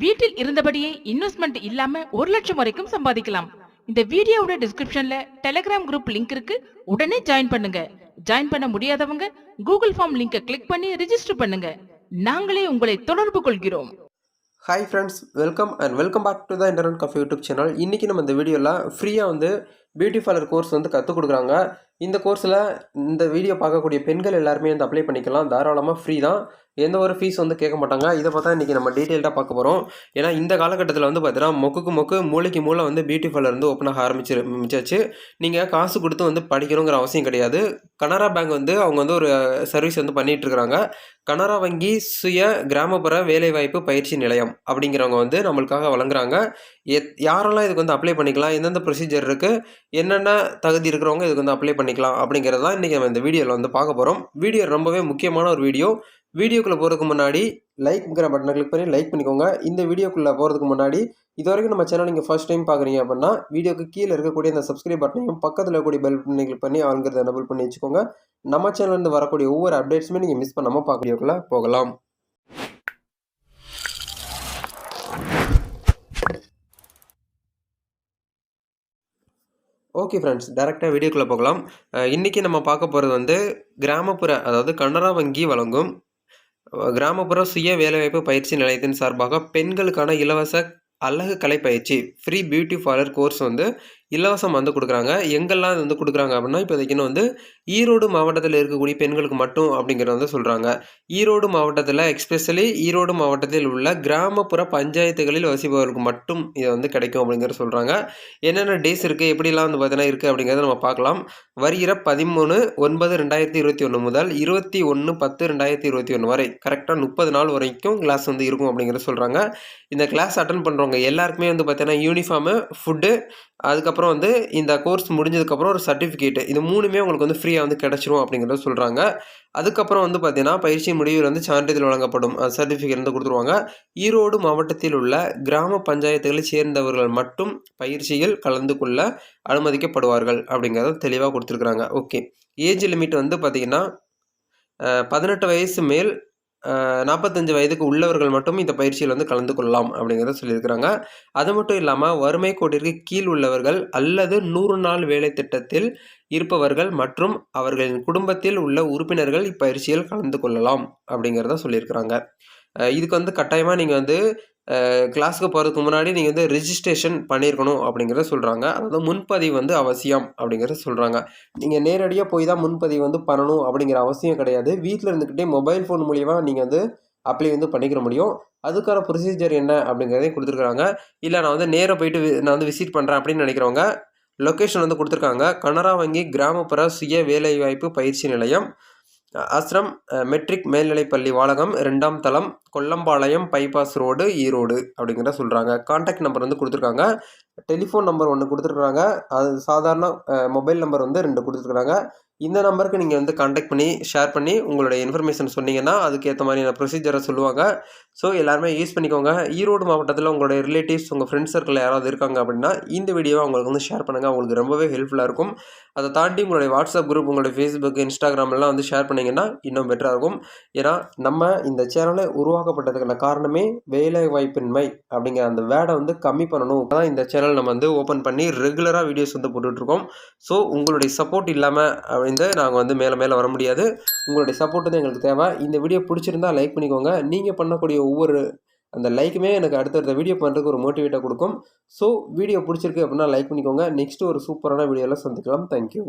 வீட்டில் இருந்தபடியே இன்வெஸ்ட்மெண்ட் இல்லாம ஒரு லட்சம் வரைக்கும் சம்பாதிக்கலாம். இந்த வீடியோவோட டிஸ்கிரிப்ஷன்ல டெலிகிராம் குரூப் லிங்க் இருக்கு. உடனே ஜாயின் பண்ணுங்க. ஜாயின் பண்ண முடியாதவங்க கூகுள் ஃபார்ம் லிங்கை கிளிக் பண்ணி ரெஜிஸ்டர் பண்ணுங்க. நாங்களே உங்களை தொடர்பு கொள்கிறோம். Hi friends welcome and welcome back to the internet cafe YouTube channel இன்றைக்கி நம்ம இந்த வீடியோவில் ஃப்ரீயாக வந்து பியூட்டி பார்லர் கோர்ஸ் வந்து கற்றுக் கொடுக்குறாங்க. இந்த கோர்ஸில் இந்த வீடியோ பார்க்கக்கூடிய பெண்கள் எல்லாருமே வந்து அப்ளை பண்ணிக்கலாம். தாராளமாக ஃப்ரீ தான். எந்த ஒரு ஃபீஸ் வந்து கேட்க மாட்டாங்க. இதை பார்த்தா இன்றைக்கி நம்ம டீட்டெயில்டாக பார்க்க போகிறோம் ஏன்னா இந்த காலகட்டத்தில் வந்து பார்த்தீங்கன்னா மொக்குக்கு மொக்கு மூளைக்கு மூளை வந்து பியூட்டி பார்லர் வந்து ஓப்பன் ஆக ஆரம்பிச்சு ஆரம்பிச்சாச்சு. நீங்கள் காசு கொடுத்து வந்து படிக்கணுங்கிற அவசியம் கிடையாது. கனரா பேங்க் வந்து அவங்க வந்து ஒரு சர்வீஸ் வந்து பண்ணிகிட்ருக்குறாங்க கனரா வங்கி சுய கிராமப்புற வேலைவாய்ப்பு பயிற்சி நிலையம் அப்படிங்கிறவங்க வந்து நம்மளுக்காக வழங்குறாங்க. எத் யாரெல்லாம் இதுக்கு வந்து அப்ளை பண்ணிக்கலாம் எந்தெந்த ப்ரொசீஜர் இருக்குது என்னென்ன தகுதி இருக்கிறவங்க இதுக்கு வந்து அப்ளை பண்ணிக்கலாம் அப்படிங்கிறது தான் இன்றைக்கி நம்ம இந்த வீடியோவில் வந்து பார்க்க போகிறோம் வீடியோ ரொம்பவே முக்கியமான ஒரு வீடியோ. வீடியோக்குள்ளே போகிறதுக்கு முன்னாடி லைக்ங்கிற பட்டனை கிளிக் பண்ணி லைக் பண்ணிக்கோங்க. இந்த வீடியோக்குள்ளே போகிறதுக்கு முன்னாடி இது வரைக்கும் நம்ம சேனல் நீங்கள் ஃபஸ்ட் டைம் பார்க்குறீங்க அப்படின்னா வீடியோக்கு கீழே இருக்கக்கூடிய இந்த சப்ஸ்கிரைப் பட்டனையும் பக்கத்தில் இருக்கக்கூடிய பெல் பட்டனை கிளிக் பண்ணி ஆளுங்கிறத எனபிள் பண்ணி வச்சுக்கோங்க. நம்ம சேனல்லேருந்து வரக்கூடிய ஒவ்வொரு அப்டேட்ஸுமே நீங்கள் மிஸ் பண்ணாமல் பார்க்க வீடியோக்குள்ளே போகலாம். ஓகே ஃப்ரெண்ட்ஸ் டேரெக்டாக வீடியோக்குள்ளே போகலாம். இன்றைக்கி நம்ம பார்க்க போகிறது வந்து கிராமப்புற அதாவது கனரா வங்கி வழங்கும் கிராமப்புற சுய வேலைவாய்ப்பு பயிற்சி நிலையத்தின் சார்பாக பெண்களுக்கான இலவச அழகு கலை பயிற்சி ஃப்ரீ பியூட்டி பார்லர் கோர்ஸ் வந்து இலவசம் வந்து கொடுக்குறாங்க. எங்கெல்லாம் வந்து கொடுக்குறாங்க அப்படின்னா இப்போதைக்குன்னு வந்து ஈரோடு மாவட்டத்தில் இருக்கக்கூடிய பெண்களுக்கு மட்டும் அப்படிங்கிறத வந்து சொல்கிறாங்க ஈரோடு மாவட்டத்தில் எக்ஸ்பெஷலி ஈரோடு மாவட்டத்தில் உள்ள கிராமப்புற பஞ்சாயத்துகளில் வசிப்பவர்களுக்கு மட்டும் இது வந்து கிடைக்கும் அப்படிங்கிறத சொல்கிறாங்க என்னென்ன டேஸ் இருக்குது எப்படிலாம் வந்து பார்த்தீங்கன்னா இருக்குது அப்படிங்கிறத நம்ம பார்க்கலாம். வருகிற பதிமூணு ஒன்பது ரெண்டாயிரத்தி இருபத்தி ஒன்று முதல் இருபத்தி ஒன்று பத்து ரெண்டாயிரத்தி இருபத்தி ஒன்று வரை. கரெக்டாக முப்பது நாள் வரைக்கும் கிளாஸ் வந்து இருக்கும் அப்படிங்கிறத சொல்கிறாங்க இந்த கிளாஸ் அட்டன் பண்ணுறவங்க எல்லாருக்குமே வந்து பார்த்தீங்கன்னா யூனிஃபார்மு ஃபுட்டு அதுக்கப்புறம் வந்து இந்த கோர்ஸ் முடிஞ்சதுக்கப்புறம் ஒரு சர்டிஃபிகேட்டு இது மூணுமே உங்களுக்கு வந்து ஃப்ரீயாக வந்து கிடச்சிரும் அப்படிங்கிறத சொல்கிறாங்க அதுக்கப்புறம் வந்து பார்த்தீங்கன்னா பயிற்சி முடிவில் வந்து சான்றிதழ் வழங்கப்படும். சர்டிஃபிகேட் வந்து கொடுத்துருவாங்க. ஈரோடு மாவட்டத்தில் உள்ள கிராம பஞ்சாயத்துகளை சேர்ந்தவர்கள் மட்டும் பயிற்சியில் கலந்து கொள்ள அனுமதிக்கப்படுவார்கள் அப்படிங்கிறத தெளிவாக கொடுத்துருக்குறாங்க. ஓகே ஏஜ் லிமிட் வந்து பார்த்திங்கன்னா பதினெட்டு வயசு மேல் நாற்பத்தஞ்சு வயதுக்கு உள்ளவர்கள் மட்டும் இந்த பயிற்சியில் வந்து கலந்து கொள்ளலாம் அப்படிங்கிறத சொல்லியிருக்கிறாங்க. அது மட்டும் இல்லாமல் வறுமை கோட்டிற்கு கீழ் உள்ளவர்கள் அல்லது நூறு நாள் வேலை திட்டத்தில் இருப்பவர்கள் மற்றும் அவர்களின் குடும்பத்தில் உள்ள உறுப்பினர்கள் இப்பயிற்சியில் கலந்து கொள்ளலாம் அப்படிங்கிறத சொல்லியிருக்கிறாங்க. இதுக்கு வந்து கட்டாயமாக நீங்கள் வந்து கிளாஸுக்கு போகிறதுக்கு முன்னாடி நீங்கள் வந்து ரிஜிஸ்ட்ரேஷன் பண்ணியிருக்கணும் அப்படிங்கிறத சொல்கிறாங்க அதாவது முன்பதிவு வந்து அவசியம் அப்படிங்கிறத சொல்கிறாங்க நீங்கள் நேரடியாக போய் தான் முன்பதிவு வந்து பண்ணணும் அப்படிங்கிற அவசியம் கிடையாது. வீட்டில் இருந்துக்கிட்டே மொபைல் ஃபோன் மூலியமாக நீங்கள் வந்து அப்ளை வந்து பண்ணிக்கிற முடியும். அதுக்கான ப்ரொசீஜர் என்ன அப்படிங்கிறதையும் கொடுத்துருக்குறாங்க இல்லை நான் வந்து நேராக போயிட்டு நான் வந்து விசிட் பண்ணுறேன் அப்படின்னு நினைக்கிறவங்க லொக்கேஷன் வந்து கொடுத்துருக்காங்க. கனரா வங்கி கிராமப்புற சுய வேலைவாய்ப்பு பயிற்சி நிலையம். ஆசிரம் மெட்ரிக் மேல்நிலைப்பள்ளி வாழகம் ரெண்டாம் தளம் கொல்லம்பாளையம் பைபாஸ் ரோடு ஈரோடு அப்படிங்கிற சொல்கிறாங்க காண்டாக்ட் நம்பர் வந்து கொடுத்துருக்காங்க. டெலிஃபோன் நம்பர் ஒன்று கொடுத்துருக்குறாங்க. அது சாதாரண மொபைல் நம்பர் வந்து ரெண்டு கொடுத்துருக்குறாங்க. இந்த நம்பருக்கு நீங்கள் வந்து காண்டாக்ட் பண்ணி ஷேர் பண்ணி உங்களுடைய இன்ஃபர்மேஷன் சொன்னீங்கன்னா அதுக்கேற்ற மாதிரியான ப்ரொசீஜரை சொல்லுவாங்க. ஸோ எல்லாருமே யூஸ் பண்ணிக்கோங்க. ஈரோடு மாவட்டத்தில் உங்களுடைய ரிலேட்டிவ்ஸ் உங்கள் ஃப்ரெண்ட்ஸ் சர்க்கிள் யாராவது இருக்காங்க அப்படின்னா இந்த வீடியோவை அவங்களுக்கு வந்து ஷேர் பண்ணுங்கள் அவங்களுக்கு ரொம்பவே ஹெல்ப்ஃபுல்லாக இருக்கும். அதை தாண்டி உங்களுடைய வாட்ஸ்அப் குரூப் உங்களுடைய ஃபேஸ்புக் இன்ஸ்டாகிராம்லாம் வந்து ஷேர் பண்ணிங்கன்னா இன்னும் பெட்டராக இருக்கும். ஏன்னா நம்ம இந்த சேனலை உருவாக்கப்பட்டதுக்கான காரணமே வேலை வாய்ப்பின்மை அப்படிங்கிற அந்த வேடை வந்து கம்மி பண்ணணும். தான் இந்த சேனல் நம்ம வந்து ஓப்பன் பண்ணி ரெகுலராக வீடியோஸ் வந்து போட்டுட்ருக்கோம். ஸோ உங்களுடைய சப்போர்ட் இல்லாமல் வந்து நாங்கள் வந்து மேலே மேலே வர முடியாது. உங்களுடைய சப்போர்ட் வந்து எங்களுக்கு தேவை. இந்த வீடியோ பிடிச்சிருந்தா லைக் பண்ணிக்கோங்க. நீங்கள் பண்ணக்கூடிய ஒவ்வொரு அந்த லைக்குமே எனக்கு அடுத்தடுத்த வீடியோ பண்ணுறதுக்கு ஒரு மோட்டிவேட்டாக கொடுக்கும். ஸோ வீடியோ பிடிச்சிருக்கு அப்படின்னா லைக் பண்ணிக்கோங்க. நெக்ஸ்ட் ஒரு சூப்பரான வீடியோவில் சந்திக்கலாம். தேங்க்யூ